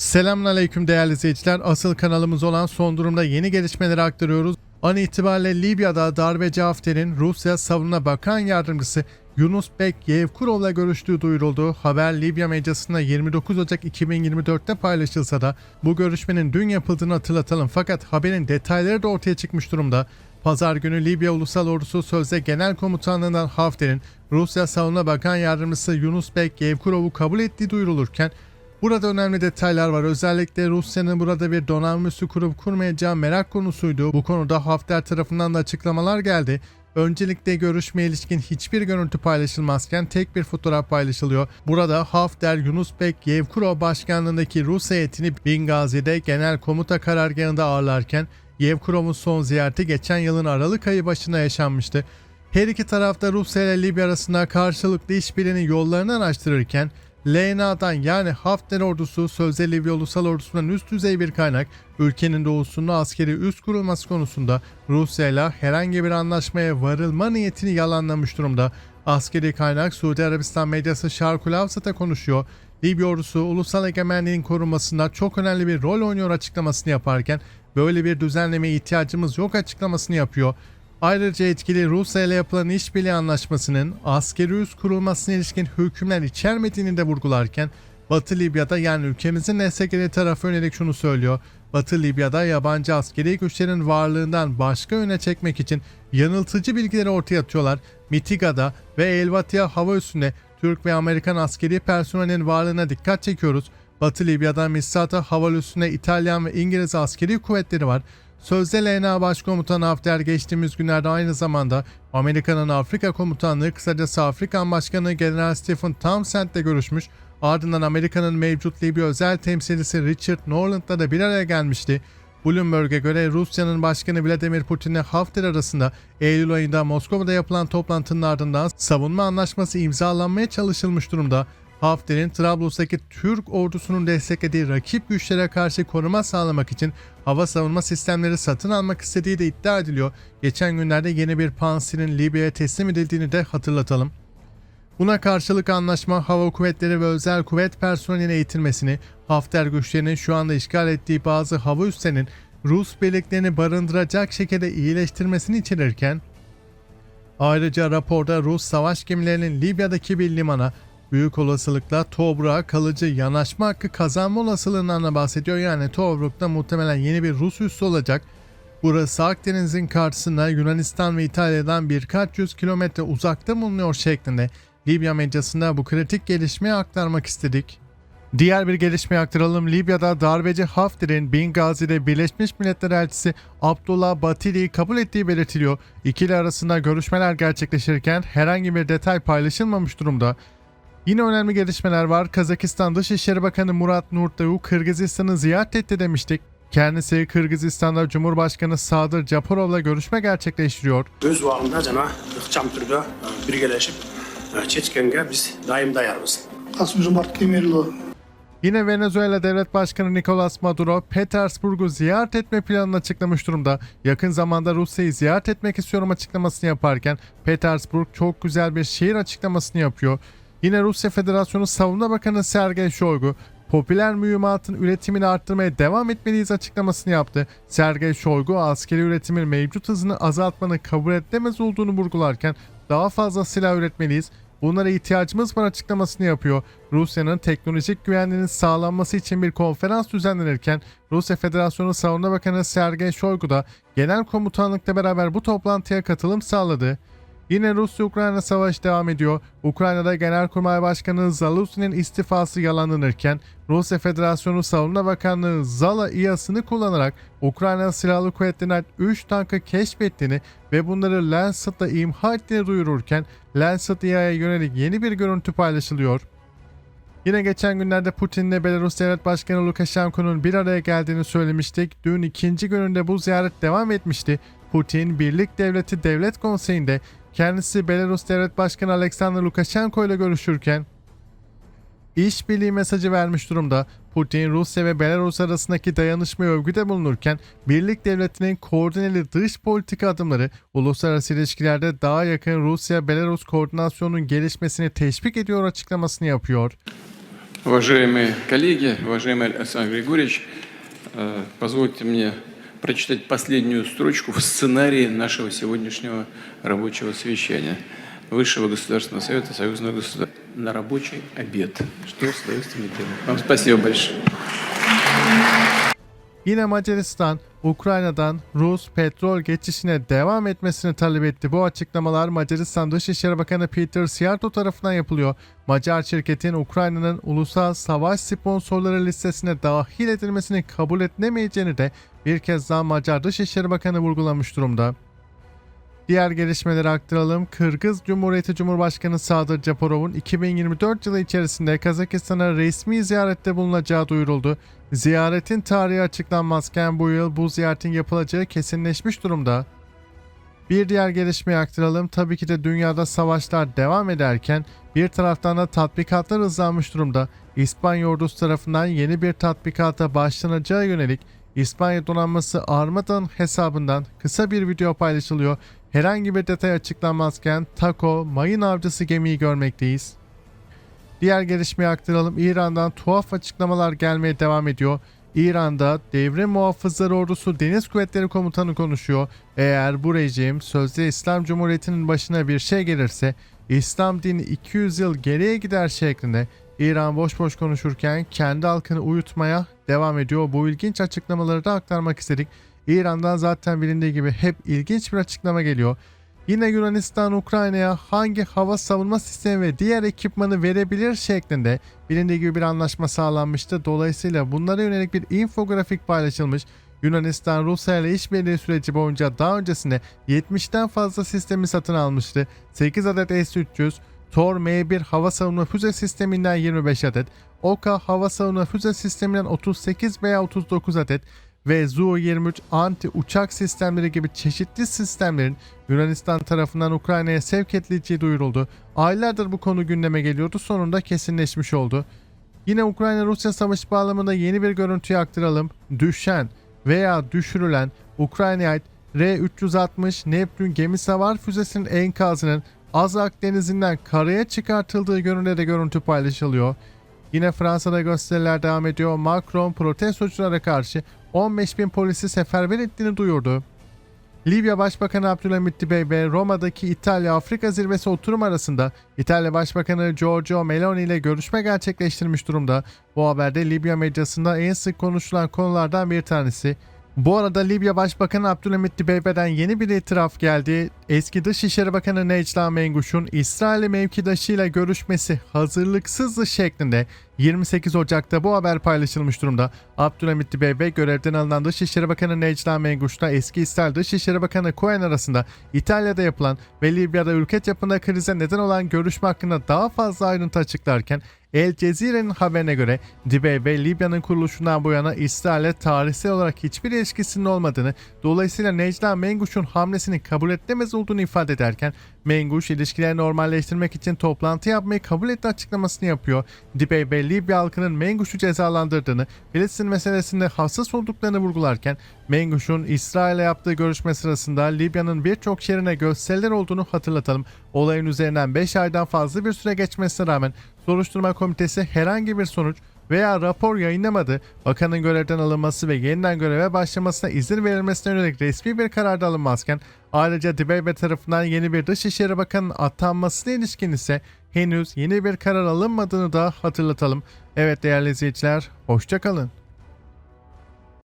Selamünaleyküm değerli izleyiciler. Asıl kanalımız olan son durumda yeni gelişmeleri aktarıyoruz. An itibariyle Libya'da darbeci Hafter'in Rusya Savunma Bakan Yardımcısı Yunus Bek Yevkurov'la görüştüğü duyuruldu. Haber Libya medyasında 29 Ocak 2024'te paylaşılsa da bu görüşmenin dün yapıldığını hatırlatalım. Fakat haberin detayları da ortaya çıkmış durumda. Pazar günü Libya Ulusal Ordusu Sözde Genel Komutanlığından Hafter'in Rusya Savunma Bakan Yardımcısı Yunus Bek Yevkurov'u kabul ettiği duyurulurken Burada önemli detaylar var. Özellikle Rusya'nın burada bir donanma üssü kurup kurmayacağı merak konusuydu. Bu konuda Hafter tarafından da açıklamalar geldi. Öncelikle görüşmeye ilişkin hiçbir görüntü paylaşılmazken tek bir fotoğraf paylaşılıyor. Burada Hafter Yunus Bek Yevkurov başkanlığındaki Rus heyetini Bingazi'de genel komuta karargahında ağırlarken Yevkurov'un son ziyareti geçen yılın Aralık ayı başında yaşanmıştı. Her iki tarafta Rusya ile Libya arasında karşılıklı işbirliğinin yollarını araştırırken LNA'dan yani Hafter ordusu sözde Libya Ulusal Ordusu'ndan üst düzey bir kaynak ülkenin doğusunda askeri üs kurulması konusunda Rusya ile herhangi bir anlaşmaya varılma niyetini yalanlamış durumda. Askeri kaynak Suudi Arabistan medyası Şarkul Avsat'a konuşuyor. Libya ordusu ulusal egemenliğin korunmasında çok önemli bir rol oynuyor açıklamasını yaparken böyle bir düzenlemeye ihtiyacımız yok açıklamasını yapıyor. Ayrıca etkili Rusya ile yapılan işbirliği anlaşmasının askeri üs kurulmasına ilişkin hükümler içermediğini de vurgularken Batı Libya'da yani ülkemizin destekleri tarafı yönelik şunu söylüyor. Batı Libya'da yabancı askeri güçlerin varlığından başka yöne çekmek için yanıltıcı bilgileri ortaya atıyorlar. Mitiga'da ve Elvatia hava üssünde Türk ve Amerikan askeri personelin varlığına dikkat çekiyoruz. Batı Libya'da Misrata hava üssünde İtalyan ve İngiliz askeri kuvvetleri var. Sözde LNA Başkomutanı Hafter geçtiğimiz günlerde aynı zamanda Amerika'nın Afrika Komutanlığı kısacası Afrikan Başkanı General Stephen Townsend'le görüşmüş. Ardından Amerika'nın mevcut Libya özel temsilcisi Richard Norland'la da bir araya gelmişti. Bloomberg'e göre Rusya'nın Başkanı Vladimir Putin ile Hafter arasında Eylül ayında Moskova'da yapılan toplantının ardından savunma anlaşması imzalanmaya çalışılmış durumda. Hafter'in Trablus'taki Türk ordusunun desteklediği rakip güçlere karşı koruma sağlamak için hava savunma sistemleri satın almak istediği de iddia ediliyor. Geçen günlerde yeni bir Panzer'in Libya'ya teslim edildiğini de hatırlatalım. Buna karşılık anlaşma hava kuvvetleri ve özel kuvvet personelinin eğitilmesini, Hafter güçlerinin şu anda işgal ettiği bazı hava üslerinin Rus birliklerini barındıracak şekilde iyileştirmesini içerirken, ayrıca raporda Rus savaş gemilerinin Libya'daki bir limana büyük olasılıkla Tobruk'a kalıcı yanaşma hakkı kazanma olasılığından da bahsediyor. Yani Tobruk'ta muhtemelen yeni bir Rus üssü olacak. Burası Akdeniz'in karşısında Yunanistan ve İtalya'dan birkaç yüz kilometre uzakta bulunuyor şeklinde Libya medyasında bu kritik gelişmeyi aktarmak istedik. Diğer bir gelişmeyi aktaralım. Libya'da darbeci Hafter'in Bingazi'de Birleşmiş Milletler Elçisi Abdullah Batili'yi kabul ettiği belirtiliyor. İkili arasında görüşmeler gerçekleşirken herhangi bir detay paylaşılmamış durumda. Yine önemli gelişmeler var. Kazakistan Dışişleri Bakanı Murat Nurtdavu Kırgızistan'ı ziyaret etti demiştik. Kendisi Kırgızistan'da Cumhurbaşkanı Sadır Japarov'la görüşme gerçekleştiriyor. Öz bağımda cana ıhçam türde e, birgeleşip e, Çeçken'e biz daim dayarız. Kasım Cumart Kemirli Yine Venezuela Devlet Başkanı Nicolas Maduro, Petersburg'u ziyaret etme planını açıklamış durumda. Yakın zamanda Rusya'yı ziyaret etmek istiyorum açıklamasını yaparken, Petersburg çok güzel bir şehir açıklamasını yapıyor. Yine Rusya Federasyonu Savunma Bakanı Sergey Shoigu, popüler mühimmatın üretimini arttırmaya devam etmeliyiz açıklamasını yaptı. Sergey Shoigu askeri üretimin mevcut hızını azaltmanın kabul edilemez olduğunu vurgularken daha fazla silah üretmeliyiz, Bunlara ihtiyacımız var açıklamasını yapıyor. Rusya'nın teknolojik güvenliğinin sağlanması için bir konferans düzenlenirken Rusya Federasyonu Savunma Bakanı Sergey Shoigu da genel komutanlıkla beraber bu toplantıya katılım sağladı. Yine Rusya-Ukrayna savaşı devam ediyor. Ukrayna'da Genelkurmay Başkanı Zaluzny'nin istifası yalanlanırken Rusya Federasyonu Savunma Bakanlığı Zala İHA'sını kullanarak Ukrayna Silahlı Kuvvetleri'ne 3 tankı keşfettiğini ve bunları Lancet'la imha ettiğini duyururken Lancet İHA'ya yönelik yeni bir görüntü paylaşılıyor. Yine geçen günlerde Putin'le Belarus Devlet Başkanı Lukashenko'nun bir araya geldiğini söylemiştik. Dün ikinci gününde bu ziyaret devam etmişti. Putin, Birlik Devleti Devlet Konseyi'nde kendisi Belarus Devlet Başkanı Alexander Lukashenko ile görüşürken işbirliği mesajı vermiş durumda. Putin, Rusya ve Belarus arasındaki dayanışmaya övgüde bulunurken Birlik Devleti'nin koordineli dış politika adımları uluslararası ilişkilerde daha yakın Rusya-Belarus koordinasyonunun gelişmesini teşvik ediyor açıklamasını yapıyor. Уважаемые коллеги, уважаемый Александр Григорьевич, э, позвольте мне прочитать последнюю строчку в сценарии нашего сегодняшнего рабочего совещания Высшего государственного совета Союзного государства на рабочий обед. Что с удовольствием и делаю. Вам спасибо большое. Yine Macaristan, Ukrayna'dan Rus petrol geçişine devam etmesini talep etti. Bu açıklamalar Macaristan Dışişleri Bakanı Peter Siarto tarafından yapılıyor. Macar şirketin Ukrayna'nın ulusal savaş sponsorları listesine dahil edilmesini kabul edilemeyeceğini de bir kez daha Macar Dışişleri Bakanı vurgulamış durumda. Diğer gelişmeleri aktaralım. Kırgız Cumhuriyeti Cumhurbaşkanı Sadır Japarov'un 2024 yılı içerisinde Kazakistan'a resmi ziyarette bulunacağı duyuruldu. Ziyaretin tarihi açıklanmazken bu yıl bu ziyaretin yapılacağı kesinleşmiş durumda. Bir diğer gelişmeyi aktaralım. Tabii ki de dünyada savaşlar devam ederken bir taraftan da tatbikatlar hızlanmış durumda. İspanya ordusu tarafından yeni bir tatbikata başlanacağı yönelik İspanya donanması Armada'nın hesabından kısa bir video paylaşılıyor. Herhangi bir detay açıklanmazken Taco, mayın avcısı gemiyi görmekteyiz. Diğer gelişmeyi aktaralım. İran'dan tuhaf açıklamalar gelmeye devam ediyor. İran'da devrim muhafızları ordusu Deniz Kuvvetleri Komutanı konuşuyor. Eğer bu rejim sözde İslam Cumhuriyeti'nin başına bir şey gelirse İslam dini 200 yıl geriye gider şeklinde İran boş boş konuşurken kendi halkını uyutmaya devam ediyor. Bu ilginç açıklamaları da aktarmak istedik. İran'dan zaten bilindiği gibi hep ilginç bir açıklama geliyor. Yine Yunanistan Ukrayna'ya hangi hava savunma sistemi ve diğer ekipmanı verebilir şeklinde bilindiği gibi bir anlaşma sağlanmıştı. Dolayısıyla bunlara yönelik bir infografik paylaşılmış. Yunanistan Rusya ile işbirliği süreci boyunca daha öncesinde 70'ten fazla sistemi satın almıştı. 8 adet S-300, Tor M1 hava savunma füze sisteminden 25 adet, Oka hava savunma füze sisteminden 38 veya 39 adet ve Zu-23 anti uçak sistemleri gibi çeşitli sistemlerin Yunanistan tarafından Ukrayna'ya sevk edileceği duyuruldu. Aylardır bu konu gündeme geliyordu sonunda kesinleşmiş oldu. Yine Ukrayna-Rusya savaşı bağlamında yeni bir görüntüyü aktaralım. Düşen veya düşürülen Ukrayna'ya ait R-360 Neptün gemi savar füzesinin enkazının Azak denizinden karaya çıkartıldığı yönünde de görüntü paylaşılıyor. Yine Fransa'da gösteriler devam ediyor. Macron protestoculara karşı 15 bin polisi seferber ettiğini duyurdu. Libya Başbakanı Abdülhamit Dibeybe Roma'daki İtalya-Afrika zirvesi oturum arasında İtalya Başbakanı Giorgio Meloni ile görüşme gerçekleştirmiş durumda. Bu haberde Libya medyasında en sık konuşulan konulardan bir tanesi. Bu arada Libya Başbakanı Abdülhamit Dibeybe'den yeni bir itiraf geldi. Eski Dışişleri Bakanı Necla Menguş'un İsrail mevkidaşıyla görüşmesi hazırlıksızdı şeklinde 28 Ocak'ta bu haber paylaşılmış durumda. Abdülhamit Dibeybe görevden alınan Dışişleri Bakanı Necla Menguş'la eski İsrail Dışişleri Bakanı Cohen arasında İtalya'da yapılan ve Libya'da ülke çapında krize neden olan görüşme hakkında daha fazla ayrıntı açıklarken El Cezire'nin haberine göre Dibeybe Libya'nın kuruluşundan bu yana İsrail'e tarihsel olarak hiçbir ilişkisinin olmadığını dolayısıyla Necla Menguş'un hamlesini kabul edilemez olduğunu ifade ederken Menguş ilişkileri normalleştirmek için toplantı yapmayı kabul etti açıklamasını yapıyor. Dibeybe Libya halkının Menguş'u cezalandırdığını, Filistin meselesinde hassas olduklarını vurgularken Menguş'un İsrail'e yaptığı görüşme sırasında Libya'nın birçok şehrine gösteriler olduğunu hatırlatalım. Olayın üzerinden 5 aydan fazla bir süre geçmesine rağmen soruşturma komitesi herhangi bir sonuç veya rapor yayınlamadı, bakanın görevden alınması ve yeniden göreve başlamasına izin verilmesine yönelik resmi bir karar da alınmazken ayrıca Dibeybe tarafından yeni bir Dışişleri Bakanı'nın atanmasına ilişkin ise henüz yeni bir karar alınmadığını da hatırlatalım. Evet değerli izleyiciler, hoşçakalın.